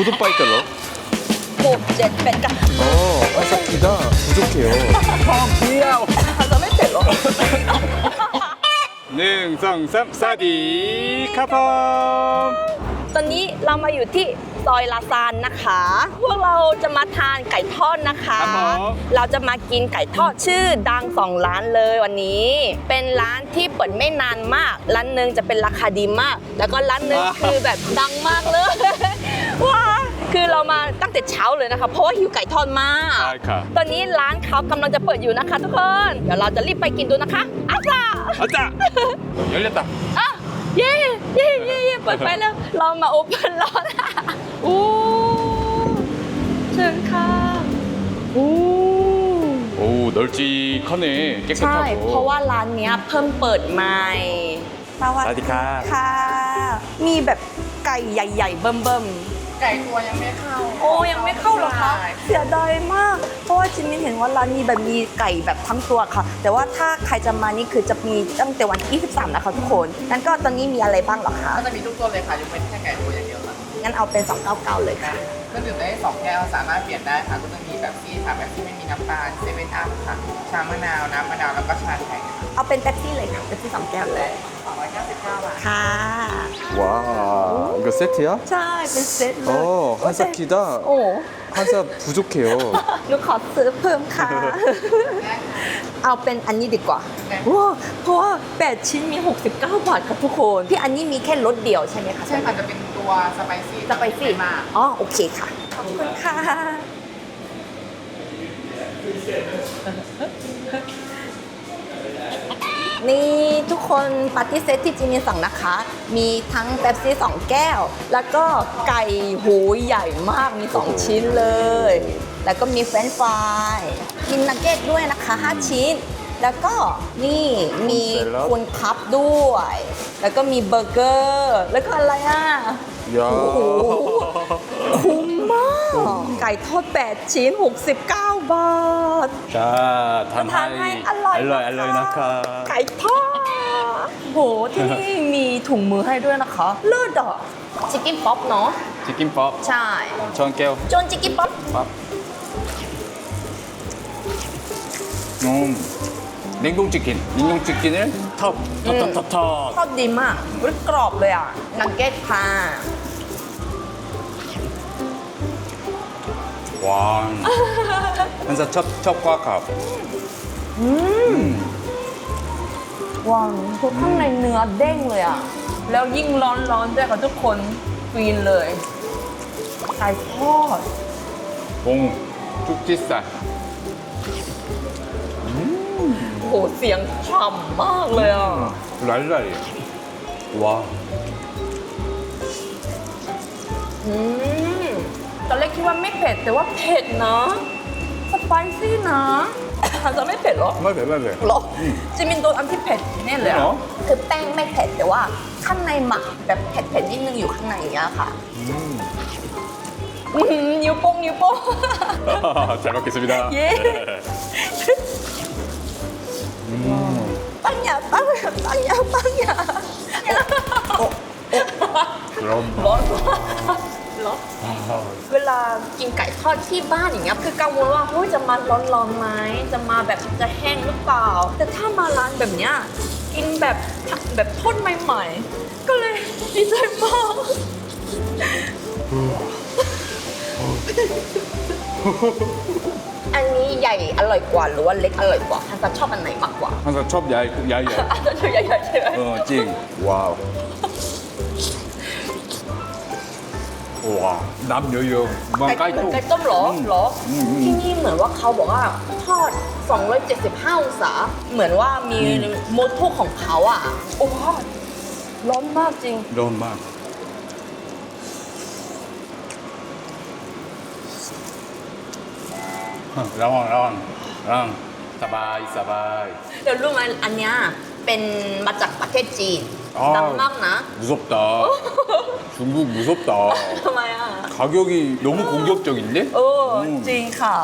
구두 빠이떨러. หกเจ็ดแปดเก้า 어, 한사키가 부족해요. จะไม่เผ็ดหรอ 능성삼 사디 카팜. ตอนนี้เรามาอยู่ที่ซอยลาซานนะคะ พวกเราจะมาทานไก่ทอดนะคะ ครับผม เราจะมากินไก่ทอดชื่อดังสองร้านเลยวันนี้ เป็นร้านที่เปิดไม่นานมาก ร้านหนึ่งจะเป็นราคาดีมาก แล้วก็ร้านหนึ่งคือแบบดังมากเลย ว้า คือเรามาตั้งแต่เช้าเลยนะคะ เพราะว่าหิวไก่ทอดมาก 아카. ตอนนี้ร้านเขากำลังจะเปิดอยู่นะคะ ทุกคน เดี๋ยวเราจะรีบไปกินดูนะคะอาจ้า 아짜. 열렸다. อ่ะเย่เย่เย่เย่เปิดไฟแล้ว เรามาโอเปนร้อนโอ้เชิญค่ะโอ้ 오, 널찍하네. ใช่ 깨끗하고. เพราะว่าร้านเนี้ยเพิ่มเปิดใหม่สวัส สวัสดีครับ ค่ะ มีแบบไก่ใหญ่ ๆ เบิ่ม ไก่ตัวยังไม่เข้าๆโอ้ยังไม่เข้าเหรอคะใช่เสียดายมาก เพราะว่าจิมมี่เห็นว่าร้านนี้แบบมีไก่แบบทั้งตัวค่ะ แต่ว่าถ้าใครจะมานี่คือจะมีตั้งแต่วันที่23นะคะทุกคนงั้นก็ตอนนี้มีอะไรบ้างเหรอคะก็จะมีทุกตัวเลยค่ะยกเว้นแค่ไก่ตัวอย่างเดียวค่ะงั้นเอาเป็น299เลยค่ะก็ดื่มได้สองแก้วสามารถเปลี่ยนได้ค่ะก็จะมีแบบที่ค่ะแบบที่ไม่มีน้ำตาลเซเว่นอัพค่ะชามะนาวน้ำมะนาวแล้วก็ชาไทยเอาเป็นเป๊ปซี่เลยค่ะเป๊ปซี่สองแก้วเลย 299บาท ค่ะ 와, 이거 세트야? ใช่ เป็นเซตเลย 어, 한사키다. โอ้ 한사 부족해요. หนูขอซื้อเพิ่มค่ะ เอาเป็นอันนี้ดีกว่าว้าเพราะว่า 8 ชิ้นมี 69 บาทครับทุกคน ที่อันนี้มีแค่รสเดียวใช่ไหมคะ ใช่ค่ะ จะเป็นตัวสไปซี่ สไปซี่ มาก อ๋อ โอเคค่ะ ขอบคุณค่ะ นี่ทุกคนปาร์ตี้เซตที่จิมมี่สั่งนะคะ มีทั้งเป๊ปซี่2แก้ว แล้วก็ไก่หูใหญ่มากมี 2 ชิ้นเลย แล้วก็มีเฟรนช์ฟรายกินนักเก็ตด้วยนะคะ 5 ชิ้น แล้วก็นี่มีเสร็จแล้วคุณคัพด้วย แล้วก็มีเบอร์เกอร์ แล้วก็อะไรอะ 야. คุ้มมาก ไก่ทอด 8 ชิ้น 69 บาทจ้าทานทานให้อร่อยอร่อยอร่อยนะคะไก่ทอดโหที่นี่มีถุงมือให้ด้วยนะคะเลิศอะชิคกี้ป๊อปเนาะจิกกินป๊อปใช่ช้อนแก้วจนชิคกี้ป๊อปป๊อปนุ่มเล้งกุ้งจิกกินเล้งกุ้งจิกกินเนี่ยทอดทอดทอดทอดทอดอดดีมากรึกกรอบเลยอะนังเก็ตค่ะ หวานมันจะชอบชอบกว่าครับว้าวทุกข้างในเนื้อเด้งเลยอะ แล้วยิ่งร้อนๆด้วยค่ะทุกคนฟีนเลยไก่ทอดปงจุกจิส่โอ้โห เสียงฉ่ำมากเลยอะหลายๆว้าวอืม ตอนแรกคิดว่าไม่เผ็ด แต่ว่าเผ็ดนะสไปซี่นะอาจจะไม่เผ็ดหรอ 말배, 말배. หรอจิมินโดนอันที่เผ็ดแน่เลยอะ เหรอ คือแป้งไม่เผ็ดแต่ว่าข้างในหมักแบบเผ็ดๆนิดนึงอยู่ข้างในอย่างเงี้ยค่ะอื้อหือนิ้วโป้งนิ้วโป้ง 잘 먹겠습니다. 예. ปังหยาปังหยาปังหยาปังหยา 그럼. ร้อน เนาะเวลากินไก่ทอดที่บ้านอย่างเงี้ยคือกังวลว่าเฮ้ยจะมาร้อนร้อนไหมจะมาแบบจะแห้งหรือเปล่า แต่ถ้ามาร้านแบบเนี้ยกินแบบแบบทอดใหม่ๆ ก็เลยดีใจมากอันนี้ใหญ่อร่อยกว่าหรือว่าเล็กอร่อยกว่าท่านจะชอบอันไหนมากกว่าท่านจะชอบใหญ่ใหญ่ใหญ่ใหญ่ใช่ไหมเออจริง ว้าว วน้ำเยอะๆบางไก่ไก่ต้ม ไก่ต้มเหรอเหรออที่นี่เหมือนว่าเขาบอกว่าทอด 275 องศา เหมือนว่ามีโมโทุของเขาอะ โอ้โหร้อนมากจริงร้อนมาก ร้อนร้อนร้อนสบายสบาย เดี๋ยวรู้ไหมอันเนี้ยเป็นมาจากประเทศจีนอ๋อ ดังมากนะซุปต่อ 중국 무섭다. ทำไมอ่ะ 가격이 너무 공격적인데? เออ อืม จริงค่ะ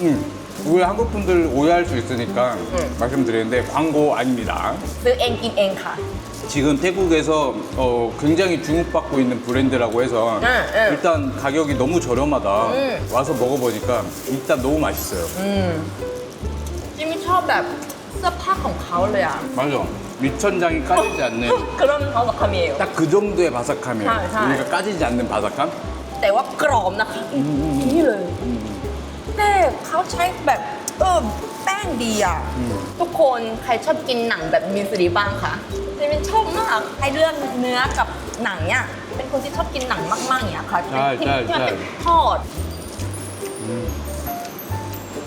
응. 우리 한국 분들 오해할 수 있으니까 말씀드리는데 광고 아닙니다. ซื้อเองกินเองค่ะ 지금 태국에서 어, 굉장히 주목받고 있는 브랜드라고 해서 응, 응. 일단 가격이 너무 저렴하다. 응. 와서 먹어보니까 일단 너무 맛있어요. จิมมี่ชอบแบบ เสื้อผ้าของเขาเลยอ่ะ 맞아. 밑천장이 까지지 않는 กรมเขาบอกคาเมล 딱 그 정도의 바삭함이에요. 잘, 잘. 우리가 까지지 않는 바삭함? แต่ว่ากรอบนะคะนี่เลยแต่เขาใช้แบบเออแป้งดีอ่ะ ทุกคนใครชอบกินหนังแบบมีสีบ้างคะจิมมี่ชอบมากไอ้เรื่องเนื้อกับหนังเนี่ยเป็นคนที่ชอบกินหนังมากๆอย่างเงี้ยค่ะที่ ใช่ ที่ ใช่ ที่มันเป็น ใช่ ทอด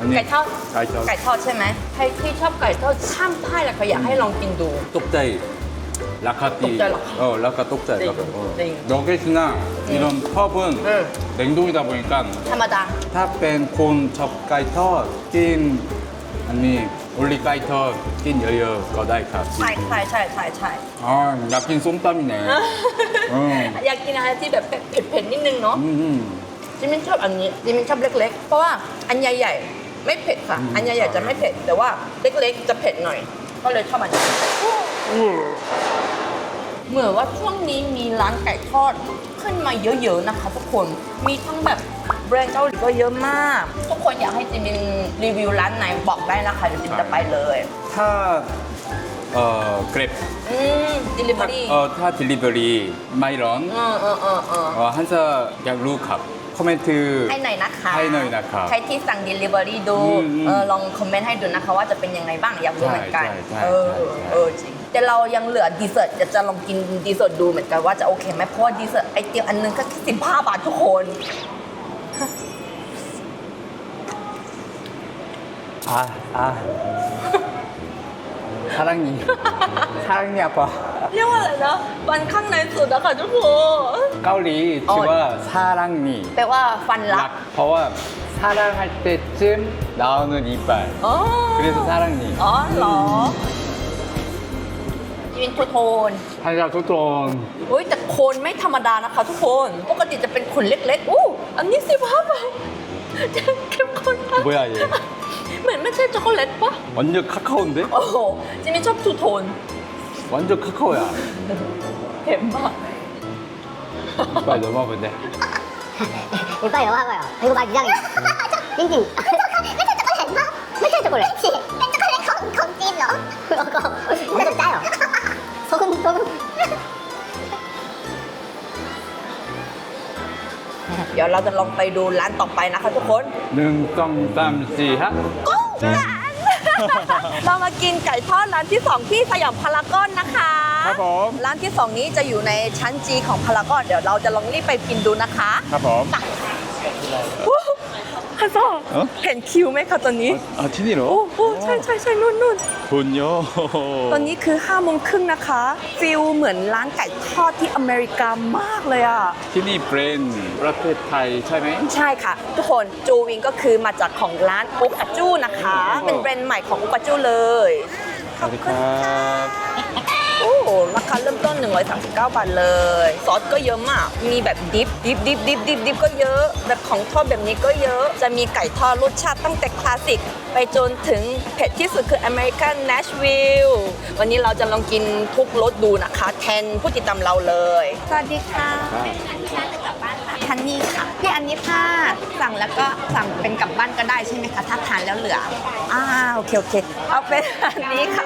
아니 ไก่ทอด ไก่ทอด ไก่ทอดใช่ไหมใครที่ชอบไก่ทอดข้ามพ่ายแล้วก็อยากให้ลองกินดู 똑자이. 라카띠. 똑자이, 라카. 어, 라카 똑자이. 네, 라카. 어. 네. 너겟이나 이런 펍은 응. 냉동이다 보니까 ธรรมดา 탑벤 콘 첩가이터 낀 아니 올리 가이터 낀 여여 거다이카. ใช่ใช่ใช่ใช่ใช่ 아, 나낀 쏨땀이네. 응. อยากกินอะไรที่แบบเผ็ดๆนิดนึงเนาะ 음. จิมมินชอบอันนี้จิมมินชอบเล็กๆ เพราะว่าอันใหญ่ๆ ไม่เผ็ดค่ะ อันนี้อยากจะไม่เผ็ด แต่ว่าเล็กๆ จะเผ็ดหน่อย ก็เลยชอบมันเหมือนว่าช่วงนี้มีร้านไก่ทอดขึ้นมาเยอะๆนะคะทุกคน มีทั้งแบบแบรนด์เกาหลีก็เยอะมาก ทุกคนอยากให้จิมินรีวิวร้านไหนบอกได้นะคะเดี๋ยวจิมจะไปเลย ถ้าเอ่อเกร็บอืม delivery เอ่อถ้าดิลิเวอรี่ไม่ร้อนออเออเออเออ เอ่อฮันจะอยากรู้ครับ คอมเมนต์ ให้หน่อยนะคะให้หน่อยนะครับใครที่สั่ง Delivery ดูอืมอืมลองคอมเมนต์ให้ดูนะคะว่าจะเป็นยังไงบ้างอยากรู้เหมือนกันเออเออจริง แต่เรายังเหลือดีเซอร์จะจะลองกินดีเซอร์ดูเหมือนกันว่าจะโอเคไหมเพราะว่าดีเซอร์ไอเตียมอันนึงก็สิบห้าบาททุกคนอ่, 아, 사랑니. 사랑니 아빠. เรียกว่าอะไรนะฟันข้างในสุดนะคะทุกคน 까울리 어. 지와 사랑니. แปลว่าฟันรัก 락. 버와 사랑할 때쯤 나오는 이빨. อ๋อ 그래서 사랑니. อ๋อเหรอยินทูโทน 한사 소톤. เฮ้ยแต่โคนไม่ธรรมดานะคะทุกคน ปกติจะเป็นขนเล็กๆอู้อันนี้สิบห้าบาทเข้มข้นมาก 뭐야 얘. เหมือนไม่ใช่ช็อกโกแลตปะ 완전 카카오인데? โอ้โหจิมมี่ชอบทูโทน 완전 카카오야. เผ็ดมาก 빨리 넘어가면 돼. 이거 빨리 넘어가고요. 이거 막 이상해. 띵띵. 맨날 초콜릿. 맨날 초콜릿. 그치? 맨 초콜릿 콩, 콩찜 너. 그거 완전 짜요. 소금, 소금. ดี๋ยวเราจะลองไปดูร้านต่อไปนะคะทุกคนหนึ่งสองสามสี่ฮะกุ๊งร้าน เรามากินไก่ทอดร้านที่สองที่สยามพารากอนนะคะ ครับผมร้านที่สองนี้จะอยู่ในชั้นจีของพารากอนเดี๋ยวเราจะลองรีบไปกินดูนะคะ ครับผม อ้อ เห็นคิวไหมคะตอนนี้ 아 티니로? โอ้โหใช่ใช่ใช่นู่นนู่น 돈요. ตอนนี้คือ5้าโมงครึ่งนะคะฟิลเหมือนร้านไก่ทอดที่อเมริกามากเลยอ่ะ 티니 브랜드 브라켓 타이 차이ไหม ใช่ค่ะ ทุกคนจูวิงก็คือมาจากของร้านอุกาจูนะคะ เป็นแบรนด์ใหม่ของอุกาจูเลยขอบคุณค่ะโอ้ ราคาเริ่มต้น 139 บาทเลย ซอสก็เยอะมาก มีแบบดิฟดิฟดิฟดิฟดิฟดิฟก็เยอะ แบบของทอดแบบนี้ก็เยอะ จะมีไก่ทอดรสชาติตั้งแต่คลาสสิก ไปจนถึงเผ็ดที่สุดคือ American Nashville วันนี้เราจะลองกินทุกรสดูนะคะ แทนผู้ติดตามเราเลย สวัสดีค่ะทันนี่ค่ะพี่อันนี้ถ้าสั่งแล้วก็สั่งเป็นกลับบ้านก็ได้ใช่ไหมคะถ้าทานแล้วเหลืออ่าโอเคโอเค เอาเป็นอันนี้ค่ะ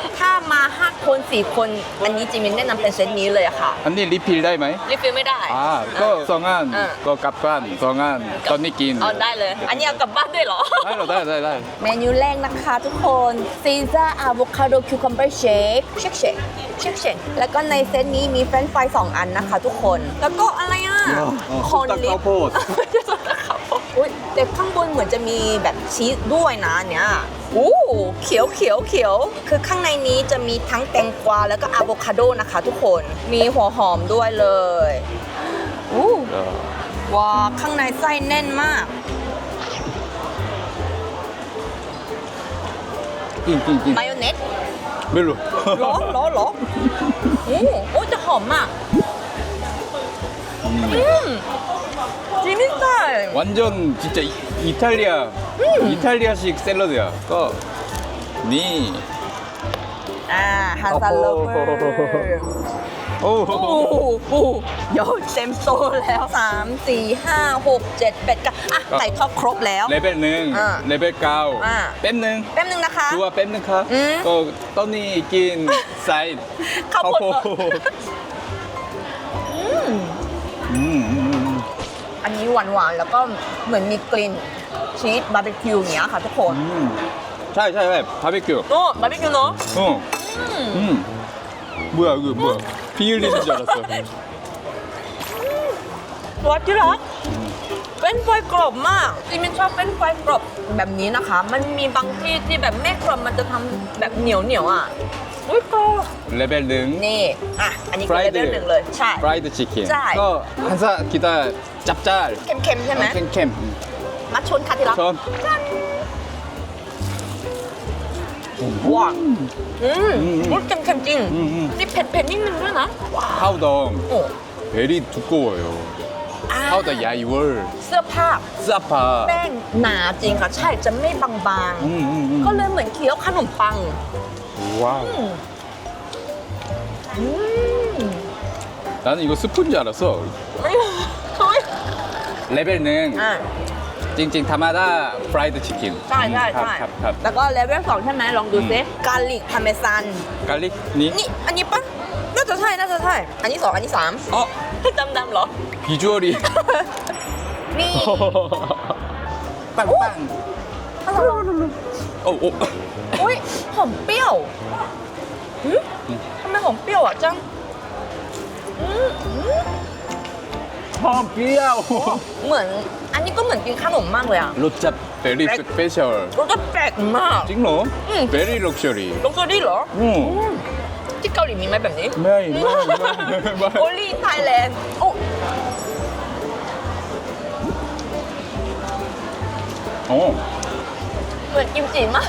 ถ้ามาห้าคนสี่คน อันนี้จิมินแนะนำเป็นเซตนี้เลยอะค่ะอันนี้รีฟิลได้ไหมรีฟิลไม่ได้ อ่าก็สองอันอ่า ก็กลับบ้านสองอันตอนนี้กินเอาได้เลย อันนี้เอากลับบ้านด้วยเหรอ ได้เหรอได้ได้ได้ เมนูแรกนะคะทุกคนซีซ่าอะโวคาโดคิวคัมเบอร์เชคเชคเชคเชคเชคแล้วก็ในเซตนี้มีเฟรนช์ฟรายสองอันนะคะทุกคน แล้วก็อะไรอะอ๋อคอนลิซุปตะข้าวโพดซุปตะข้าวโพดอุ๊ยแต่ข้างบนเหมือนจะมีแบบชีสด้วยนะเนี่ย อู้เขียวเขียวเขียวคือข้างในนี้จะมีทั้งแตงกวาแล้วก็อะโวคาโดนะคะทุกคนมีหัวหอมด้วยเลยอู้ 야, ว้าข้างในไส้แน่นมาก 낀, 낀, 낀. มายองเนส 멜로. หรอหรอหรอโอ้โอ้จะหอมมาก อืมจีมิใส่ 완전 진짜 이, 이탈리아 이탈리아식 샐러드야. 거. 니. อ่าฮันซันโลเวอร์ 오. โอ้โหเดี๋ยวเต็มโตะแล้วสามสี่ห้าหกเจ็ดแปดเก้าอ่ะใส่เข้าครบแล้ว 레벨 능, 아. 레벨 cao, 아. 뺨 능, แป๊บนึงนะคะ 좋아 뺨 능 카, 음. 거 떠니 낀 사이, 카포트. 음, 음, อันนี้หวานๆ แล้วก็เหมือนมีกลิ่น ชีสบาร์บีคิวอย่างเงี้ยค่ะทุกคน 음. 차이 차이 차이 바베큐. โอ้บาร์บีคิวเนาะ 어. 음. 뭐야 이거 뭐야? 피 흘리는 줄 알았어. วัดที่รักเป็นไฟกรอบมากจีมินชอบเป็นไฟกรอบแบบนี้นะคะ มันมีบางที่ที่แบบไม่กรอบมันจะทำแบบเหนียวเหนียวๆอ่ะอุ้ยกรอบ 레벨 능. นี่ อ่ะ อันนี้คือเลเวลหนึ่งเลย ใช่ 프라이드 치킨. 짤. 거 한사 기다 짭짤. เค็มๆ ใช่ไหม 캠캠. มั ดชนค่ะที่รัก 전. ว้าวอืม อืม อุ๊ยเค็มๆจริง อืมอืม นี่เผ็ดๆนิดนึงด้วยนะ 파우더 โอ้ 베리 두꺼워요. อ่า 파우더 야이월. เสื้อผ้า 싸파. แป้งหนาจริงค่ะ ใช่ จะไม่บาง 음, 음, 음. ๆ ก็เลยเหมือนเคี้ยวขนมปัง 와우. อืม 나는 이거 스프인 줄 알았어. เฮ้ยเฮ้ย 레벨은 อ่ า 찡찡 타마다 프라이드 치킨. ใช่ใช่ใช่ ครับครับ แล้วก็เลเวลสองใช่ไหมลองดูซิกาลิกพาเมซาน 갈릭 니? นี่ อันนี้ปะน่าจะใช่ น่าจะใช่ อันนี้สองอันนี้สาม 어 ดำดำๆเหรอ 비주얼이 นี่ 빵빵. ถ้าเราลอง 어, 어. อุ้ยหอมเปรี้ยวหึทำไมหอมเปรี้ยวอ่ะจังอืมอืม 어, 삐야오. เหมือน อั นนี้ก็เหมือนกินขนมมากเลยอ่ะ 로짜 베리 백. 스페셜. รสชาติแปลกมาก 찍노? 응. 베리 럭셔리. ลงตัวดีเหรอ 응. ที่เกาหลีมีไหมแบบนี้ 마이, 마이, 마이, 마이. โอลี่ไทยแลนด์โอ้ 어. เหมือนกิมจิมาก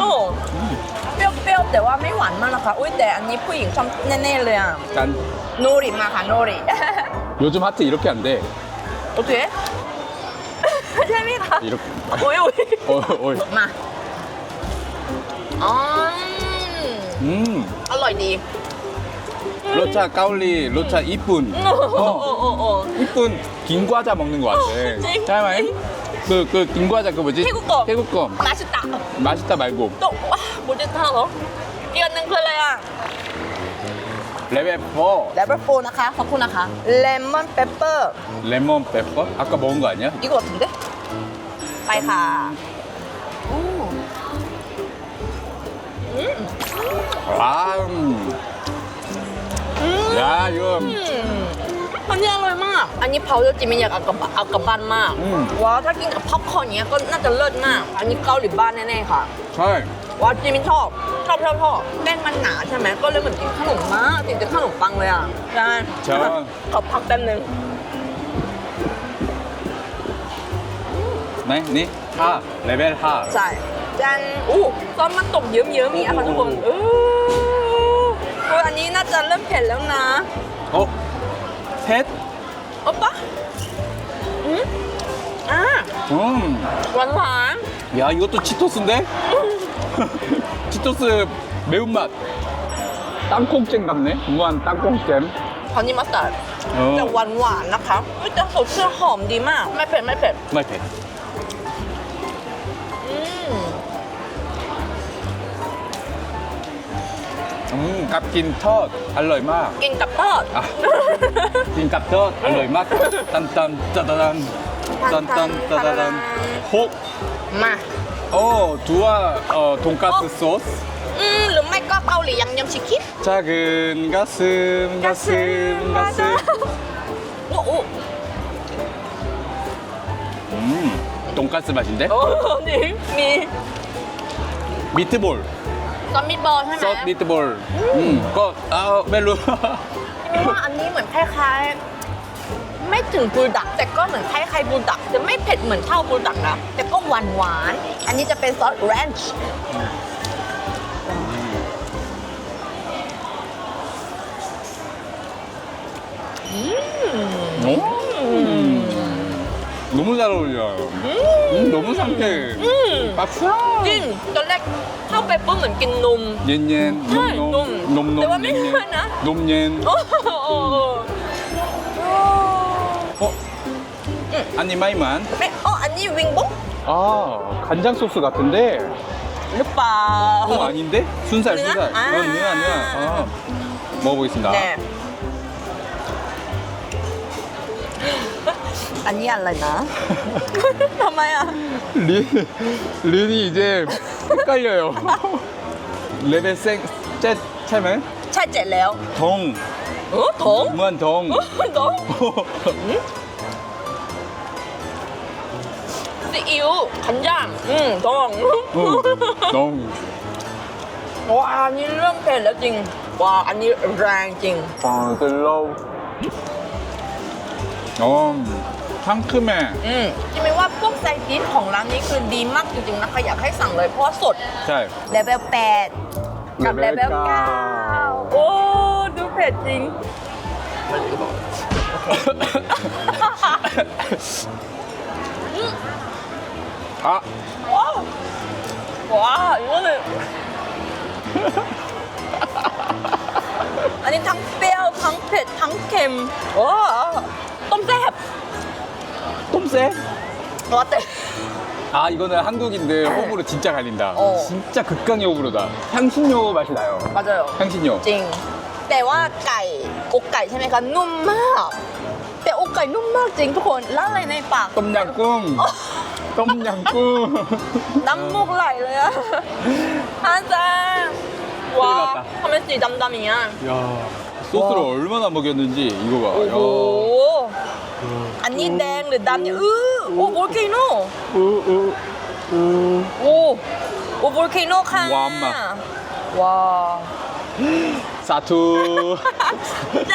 โอ้เปรี้ยวๆ แต่ว่าไม่หวานมากนะคะ อุ้ยแต่อันนี้ผู้หญิงชอบแน่ๆเลยอ่ะ 짠. โนริมาค่ะโนริ 요즘 하트 이렇게 안 돼. โอเค ใช่ไหมคะ 이렇게. อุ้ยอุ้ย 어, 어. มาอ๋อ 음. อร่อยดี 로차 까울리, 로차 이쁜. โอ้โห 어. โอ้โหโอ้โห 이쁜 긴 과자 먹는 거 같아. 찡. 잠깐만. 그, 그, 긴 과자 그 뭐지? 태국 거. 태국 거. มาชิตะ 맛있다 말고. โตะว้าบุจิตะเหรออีกอันหนึงคืออะไรอ่ะ 레벨 4. เลเวลโฟนะคะ ขอบคุณนะคะเลมอนเปปเปอร์ 레몬 페퍼? 아까 먹은 거 아니야? อีกว่าถึงเด้ไปค่ะอู้ 아, 음. 야, 이거. อันนี้อร่อยมาก อันนี้เผาแล้วจิมไม่อยากเอากลับบ้านเอากลับบ้านมาก อืม ว้าวถ้ากินกับพ็อปคอร์นเนี้ยก็น่าจะเลิศมาก อันนี้เกาหลีบ้านแน่ๆค่ะ 잘. ว้าวจิมมินชอบ ชอบชอบชอบแป้งมันหนาใช่ไหมก็เลยเหมือนกินขนมมากกินแต่ขนมปังเลยอ่ะใช่ ใช่ ขอพักแป๊บนึง 네, 니? 하. 레벨 하. ใช่จันอู้ซอสมันตกเยิ้มๆอย่างเงี้ยค่ะทุกคนเออเอออันนี้น่าจะเริ่มเผ็ดแล้วนะ 어? 셋? โอ๊ปะอืมอ่า 음. หวานหวาน 야, 이것도 치토스인데? 치토스 매운맛 땅콩잼 같네 무한 땅콩잼 เขานี่มัสตาร์ดอ๋อ แต่หวานหวานๆนะคะเฮ้ยแต่สดชื่นหอมดีมาก ไม่เผ็ดไม่เผ็ด 맛있대 อืมกับกินทอดอร่อยมาก กินกับทอดกินกับทอดอร่อยมากตันตันตะตตันตันตันตะตตันหกมา 어, 두아 어, 돈까스 어. 소스. 음, 룸메과 파울리 양념치킨? 작은 가슴, 가슴, 가슴. 오, 오. 어, 어. 음, 돈까스 맛인데? 오, 네. 미. 미트볼, 썸미볼 하나요? 썸미트볼. 음, 거, 아, 멜로. 아, 언니, 뭔, 칼칼. ไม่ถึงบูดัก แต่ก็เหมือนคล้ายๆบูดักแต่ไม่เผ็ดเหมือนเท่าบูดักนะ แต่ก็หวานหวานๆอันนี้จะเป็นซอสแรนช์ 음. 너무 잘 어울려요. 음, 너무 상쾌해. 박수! จริงตอนแรกเข้าไปปุ๊บเหมือนกินนม 옌옌, 네, 놈놈, 놈. 놈놈, 내가 옌옌, 맨날 나? 놈옌. โอ้โห 안니마이만 네? 어? 아니 윙봉? 아 간장 소스 같은데? 오빠 어 아닌데? 순살 누나? 순살. 어, 아. 어, 누나 누나. 어. 먹어보겠습니다. 네 아니 알라나 엄마야 린, 린이 이제 헷갈려요. 레벨 생, 째, 채면? 찰질래요 동. 어? 동? 무한 동. 동? 어, อิ่วขิ간장음งอืมตรงตรงว้าอง 와 아니 이런 배라징 와 아니 랑징 ฟังขึ้นโลกอ๋อทั้งคือแม่อืมจะไม่ว่음 지금 와 뽕사이딘 ของร้านนี้คือดีมากจริงๆนะคะอยากให้สั่งเลยเพราะสด ใช่ เลเวลดกับเลเวลาโอ้ดูเผ็ดจริง 아, ว้าวว้าวอีกแล้วเลยอันนี้ทั้งเปรี้ยว ทั้งเผ็ด ทั้งเค็มว้าวต้มแซ่บ 똥새? รสเต็ม 아, 이거는 한국인데 호불호 진짜 갈린다. 어. 진짜 극강의 호불호다. 향신료 맛이 나요. มาเจอ 향신료. จริง แต่ว่าไก่อกไก่ใช่ไหมคะ นุ่มมาก แต่อกไก่นุ่มมากจริงทุกคนแล้วอะไรในปาก 똠양꿍. 똠양꿍. น้ำมูกไหลเลยอะอาจารย์ว้า 큰일 났다 ทำไมสีดำๆอย่างเงี้ย 야, 소스를 얼마나 먹였는지 이거 봐. โอ้โห อันนี้แดงหรือดำเนี่ยอื้อโอ้โวลเคโน 야. 으, 으, 으. โอ้โอ้โวลเคโนค่ะ ว้ามอะ ว้า 사투. จ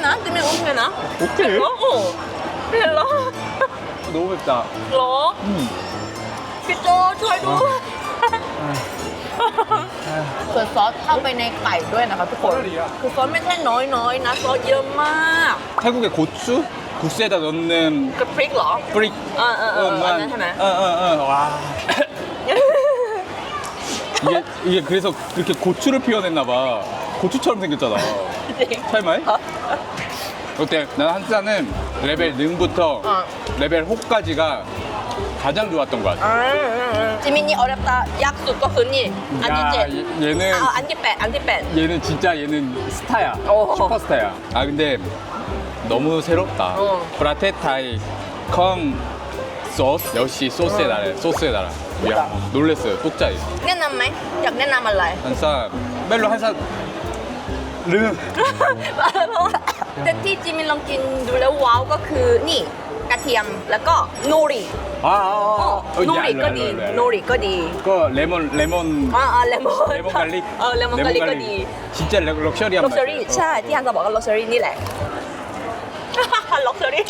านโอเคนะจิมมี่โอเคนะ 오케이. เผ็ดเหรอโอ้เผ็ดเหรอ 너무 맵다. เหรอ 음. พี่โจช่วยด้วยส่วนซอสเข้าไปในไก่ด้วยนะคะทุกคน คือซอสไม่ใช่น้อยๆนะ ซอสเยอะมาก 태국의 고추? 국수에다 넣는 กับพริกเหรอ 프릭. เออเออเอออันนั้นใช่ไหม 어, 어, 어. 와. 이게, 이게 그래서 그렇게 고추를 피워냈나 봐. 고추처럼 생겼잖아. 설마해? 어때? 난 한산은 레벨 능부터 어. 레벨 호까지가 가장 좋았던 것 같아. 아, 음, 음, 음. 지민이 어렵다. 약속 거 흔히 야, 아니지? 얘는 아, 안디빼, 안디빼. 얘는 진짜 얘는 스타야. 어. 슈퍼스타야. 아 근데 너무 새롭다. 어. 브라테타이 컴 소스 역시 소스의 나라. 소스의 나라. 야 놀랬어요. 똑짜이. 내 남매, 내 남말라이. 한산 멜로 한산 ลืมแต่ที่จีมินลองกินดูแล้วว้าวก็คือนี่กระเทียมแล้วก็นูริอ๋อโนริก็ดีโนริก็ดี ก็เลมอนเลมอนอ่าเลมอนเลมอนกะลิเออเลมอนกะลิก็ดีชิจล็อกชัวรี่ล็อกชัวรี่ใช่ที่ฮันจะบอกว่าล็อกชัวรี่นี่แหละล็อกชัวรี่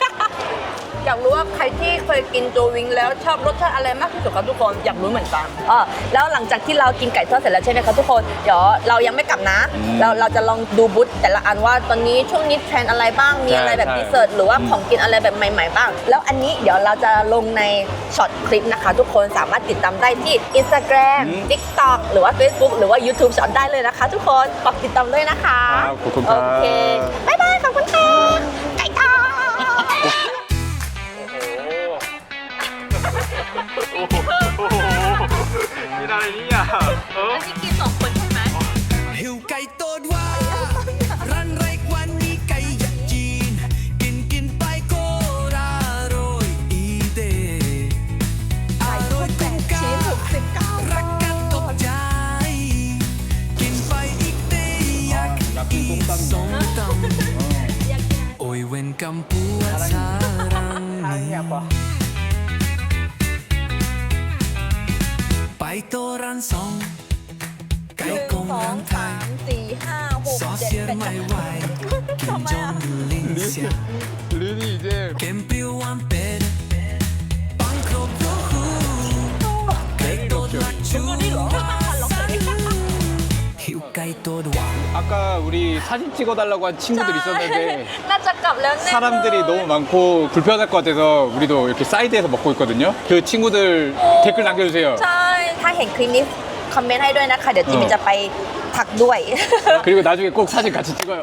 อยากรู้ว่าใครที่เคยกินโจวิงแล้วชอบรสชาติอะไรมากที่สุดครับทุกคนอยากรู้เหมือนกันอ่าแล้วหลังจากที่เรากินไก่ทอดเสร็จแล้วใช่ไหมครับทุกคนเดี๋ยวเรายังไม่กลับนะ เราเราจะลองดูบูธแต่ละอันว่าตอนนี้ช่วงนี้เทรนด์อะไรบ้างมีอะไรแบบดีเซอร์ตหรือว่าของกินอะไรแบบใหม่ ๆ บ้าง แล้วอันนี้เดี๋ยวเราจะลงในช็อตคลิปนะคะ ทุกคนสามารถติดตามได้ที่ Instagram TikTok หรือว่า Facebook หรือว่า YouTube ช็อตได้เลยนะคะ ทุกคนฝากติดตามด้วยนะคะครับขอบคุณคโอรับเค บ๊ายบาย ขอบคุณค่ะ อะไรเนี่ยเออ อันนี้กินสองคนใช่ไหม หิวไก่โตดว่ารันไรกวันนี้ไก่ยักษ์จีน กินกินไปโกราโรยอีเดอร่อยกุ้งกาชิ้นหกสิบเก้ารักกันตกใจ กินไปอีกเดยักอีสงตำโอ้ยเว้นกำปั สอง ไก่กง สอ รั ง งไท สาย มสี่ห้าหก ซอส เจ็ด เสีย แปด ไม่ไหวกินจนลิ้นเสีย 르니 이제 เค็มเปรี้ยวหวานเป็ดปังครบโรหูไก่โตดลักชูหิวไก่โตดหวาน 아까 우리 사진 찍어달라고 한 친구들 있었는데 น่าจะกลับแล้วแน่ 사람들이 너무 많고 불편할 것 같아서 우리도 이렇게 사이드에서 먹고 있거든요. 그 친구들 댓글 남겨주세요. ใช่ ถ้า เห็นคลิปนี้คอมเมนต์ให้ด้วยนะคะ เดี๋ยวจิมมี่จะไปถักด้วย 그리고 나중에 꼭 사진 같이 찍어요.